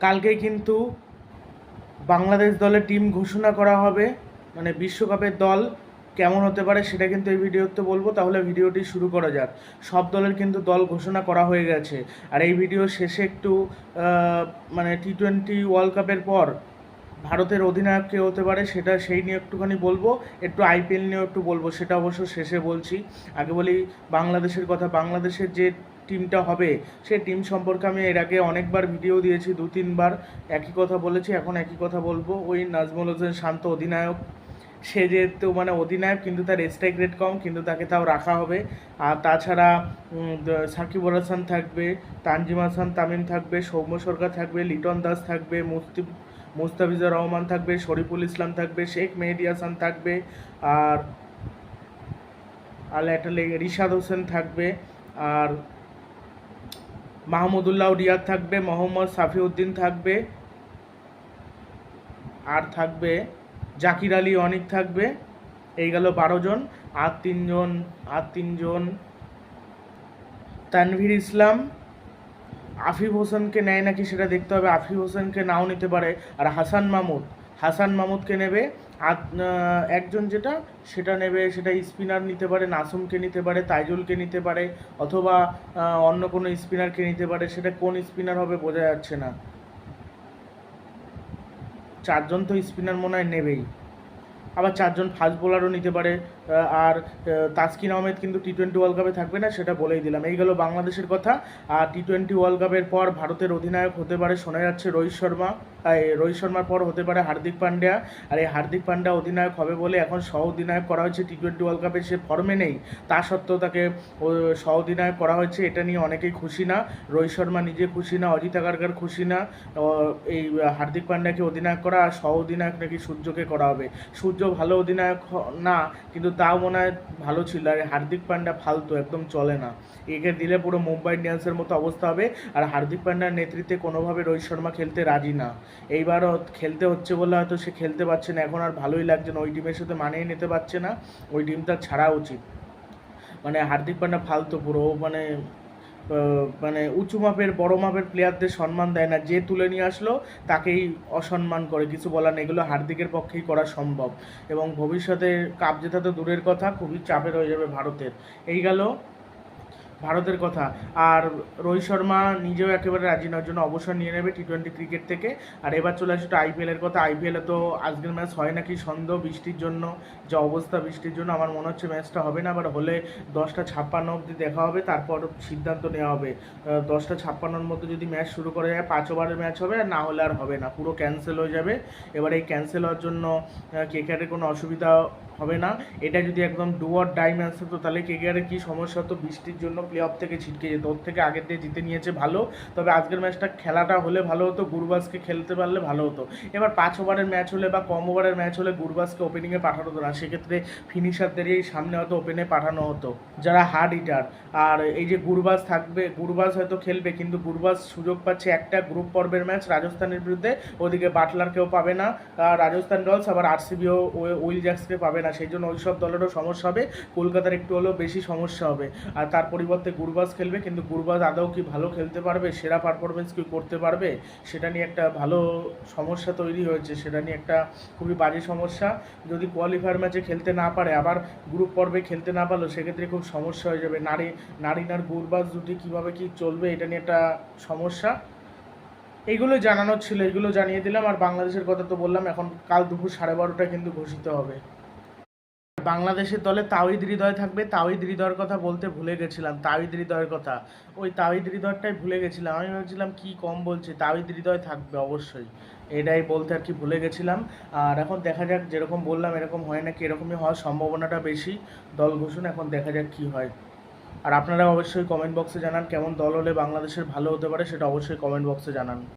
কালকেই কিন্তু বাংলাদেশ দলের টিম ঘোষণা করা হবে মানে বিশ্বকাপের দল কেমন হতে পারে সেটা কিন্তু এই ভিডিওতে বলব। তাহলে ভিডিওটি শুরু করা যাক। সব দলের কিন্তু দল ঘোষণা করা হয়ে গেছে। আর এই ভিডিও শেষে একটু মানে টি টোয়েন্টি ওয়ার্ল্ড কাপের পর ভারতের অধিনায়ক কে হতে পারে সেটা সেই নিয়ে একটুখানি বলব। একটু আইপিএল নিয়েও একটু বলব, সেটা অবশ্য শেষে বলছি। আগে বলি বাংলাদেশের কথা। বাংলাদেশের যে টিমটা হবে, সে টিম সম্পর্কে আমি এর আগে অনেকবার ভিডিও দিয়েছি, দু তিনবার। একই কথা বলেছি, এখন একই কথা বলব। ওই নাজমুল হোসেন শান্ত অধিনায়ক, সে যেহেতু মানে অধিনায়ক, কিন্তু তার স্ট্রাইক রেট কম, কিন্তু তাকে তাও রাখা হবে। আর তাছাড়া সাকিব আল হাসান থাকবে, তানজিম হাসান, তামিম থাকবে, সৌম্য সরকার থাকবে, লিটন দাস থাকবে, মুস্তিব, মুস্তাফিজুর রহমান থাকবে, শরীফুল ইসলাম থাকবে, শেখ মেহেদি হাসান থাকবে, আর আর একটা রিশাদ হোসেন থাকবে, আর মাহমুদুল্লাহ রিয়াদ থাকবে, মোহাম্মদ সাফিউদ্দিন থাকবে, আর থাকবে জাকির আলী অনিক থাকবে। এই গেল বারো জন, আর তিনজন আর তিনজন তানভীর ইসলাম। আফিফ হোসেনকে নেয় নাকি সেটা দেখতে হবে। আফিফ হোসেনকে নাও নিতে পারে। আর হাসান মাহমুদ হাসান মাহমুদকে নেবে। একজন যেটা, সেটা নেবে, সেটা স্পিনার নিতে পারে, নাসুমকে নিতে পারে, তাইজুলকে নিতে পারে, অথবা অন্য কোনো স্পিনারকে নিতে পারে, সেটা কোন স্পিনার হবে বোঝা যাচ্ছে না। চারজন তো স্পিনার মনে হয় নেবেই। আবার চারজন ফাস্ট বোলারও নিতে পারে আর তাসকিন আহমেদ কিন্তু টি টোয়েন্টি ওয়ার্ল্ড কাপে থাকবে না, সেটা বলেই দিলাম। এই গেল বাংলাদেশের কথা। আর টি টোয়েন্টি ওয়ার্ল্ড কাপের পর ভারতের অধিনায়ক হতে পারে শোনা যাচ্ছে রোহিত শর্মা। রোহিত শর্মার পর হতে পারে হার্দিক পান্ডিয়া। আর এই হার্দিক পান্ডিয়া অধিনায়ক হবে বলে এখন সহ অধিনায়ক করা হয়েছে টি টোয়েন্টি ওয়ার্ল্ড কাপে সে ফর্মে নেই। তা সত্ত্বেও তাকে সহ অধিনায়ক করা হয়েছে, এটা নিয়ে অনেকেই খুশি না। রোহিত শর্মা নিজে খুশি না, অজিত আগারকার খুশি না। এই হার্দিক পান্ডিয়াকে অধিনায়ক করা আর সহ অধিনায়ক নাকি সূর্যকে করা হবে। সূর্য ভালো অধিনায়ক না, কিন্তু তাও মনে হয় ভালো ছিল। আর হার্দিক পান্ডা ফালতু, একদম চলে না। একে দিলে পুরো মুম্বাই ইন্ডিয়ান্সের মতো অবস্থা হবে। আর হার্দিক পান্ডার নেতৃত্বে কোনোভাবে রোহিত শর্মা খেলতে রাজি না। এইবারও খেলতে হচ্ছে বলে হয়তো সে খেলতে পারছে না। এখন আর ভালোই লাগছে না। ওই টিমের সাথে মানিয়ে নিতে পারছে না। ওই টিমটা ছাড়া উচিত। মানে হার্দিক পান্ডা ফালতু পুরো। মানে মানে উঁচু মাপের, বড় মাপের প্লেয়ারদের সম্মান দেয় না। যে তুলে নিয়ে আসলো, তাকেই অসম্মান করে। কিছু বলার এগুলো হার্দিকের পক্ষেই করা সম্ভব। এবং ভবিষ্যতে কাপ জেতা তো দূরের কথা, খুবই চাপের হয়ে যাবে ভারতের। এই গেল ভারতের কথা। আর রোহিত শর্মা নিজেও একেবারে রাজি নেওয়ার জন্য অবসর নিয়ে নেবে টি টোয়েন্টি ক্রিকেট থেকে। আর এবার চলে আসে আইপিএলের কথা। আইপিএলে তো আজকের ম্যাচ হয় নাকি সন্দেহ বৃষ্টির জন্য? যে অবস্থা বৃষ্টির জন্য, আমার মনে হচ্ছে ম্যাচটা হবে না আবার হলে দশটা ছাপ্পান্ন অবধি দেখা হবে, তারপর সিদ্ধান্ত নেওয়া হবে। দশটা ছাপ্পান্নর মধ্যে যদি ম্যাচ শুরু করা যায়, পাঁচ ওভারের ম্যাচ হবে, আর না হলে আর হবে না। পুরো ক্যান্সেল হয়ে যাবে। এবার এই ক্যান্সেল হওয়ার জন্য কেকারের কোনো অসুবিধা হবে না। এটা যদি একদম ডু অর ডাই ম্যাচ হতো তাহলে কেকেআরের কী সমস্যা? হতো বৃষ্টির জন্য প্লে অফ থেকে ছিটকে যেত। ওর থেকে আগের দিয়ে জিতে নিয়েছে ভালো। তবে আজকের ম্যাচটা খেলাটা হলে ভালো হতো গুরবাজকে খেলতে পারলে ভালো হতো। এবার পাঁচ ওভারের ম্যাচ হলে বা কম ওভারের ম্যাচ হলে গুরবাজকে ওপেনিংয়ে পাঠানো হতো না। সেক্ষেত্রে ফিনিশারদেরই সামনে হয়তো ওপেনে পাঠানো হতো। যারা হার্ড হিটার আর এই যে গুরবাজ থাকবে গুরবাজ হয়তো খেলবে, কিন্তু গুরবাজ সুযোগ পাচ্ছে একটা গ্রুপ পর্বের ম্যাচ রাজস্থানের বিরুদ্ধে। ওদিকে বাটলার কেউ পাবে না। রাজস্থান রয়্যালস, আবার আরসিবিও উইল জ্যাক্সকে পাবে না, সেই জন্য ওইসব দলেরও সমস্যা হবে, কলকাতার একটু হলেও বেশি সমস্যা হবে। আর তার পরিবর্তে গুরবাজ খেলবে, কিন্তু গুরবাজ আদৌ কি ভালো খেলতে পারবে, সেরা পারফরমেন্স কি করতে পারবে, সেটা নিয়ে একটা ভালো সমস্যা তৈরি হয়েছে, সেটা নিয়ে একটা খুবই বাজে সমস্যা। যদি কোয়ালিফায়ার ম্যাচে খেলতে না পারে, আবার গ্রুপ পর্বে খেলতে না পারল, সেক্ষেত্রে খুব সমস্যা হয়ে যাবে। নারী নারীন আর গুরবাজ দুটি কীভাবে কি চলবে, এটা নিয়ে একটা সমস্যা। এইগুলো জানানোর ছিল, এগুলো জানিয়ে দিলাম। আর বাংলাদেশের কথা তো বললাম, এখন কাল দুপুর সাড়ে বারোটা কিন্তু ঘোষিত হবে। বাংলাদেশের দলে তাওহিদ হৃদয় থাকবে। তাওহিদ হৃদয়ের কথা বলতে ভুলে গেছিলাম। তাওহিদ হৃদয়ের কথা। ওই তাওহিদ হৃদয়টাই ভুলে গেছিলাম। আমি ভাবছিলাম, কি কম বলছে? তাওহিদ হৃদয় থাকবে অবশ্যই। এটাই বলতে আর কি ভুলে গেছিলাম। আর এখন দেখা যাক, যেরকম বললাম, এরকম হয় নাকি? এরকমই হওয়ার সম্ভাবনাটা বেশি। দল ঘোষণা, এখন দেখা যাক কি হয়। আর আপনারা অবশ্যই কমেন্ট বক্সে জানান, কেমন দল হলে বাংলাদেশের ভালো হতে পারে, সেটা অবশ্যই কমেন্ট বক্সে জানান।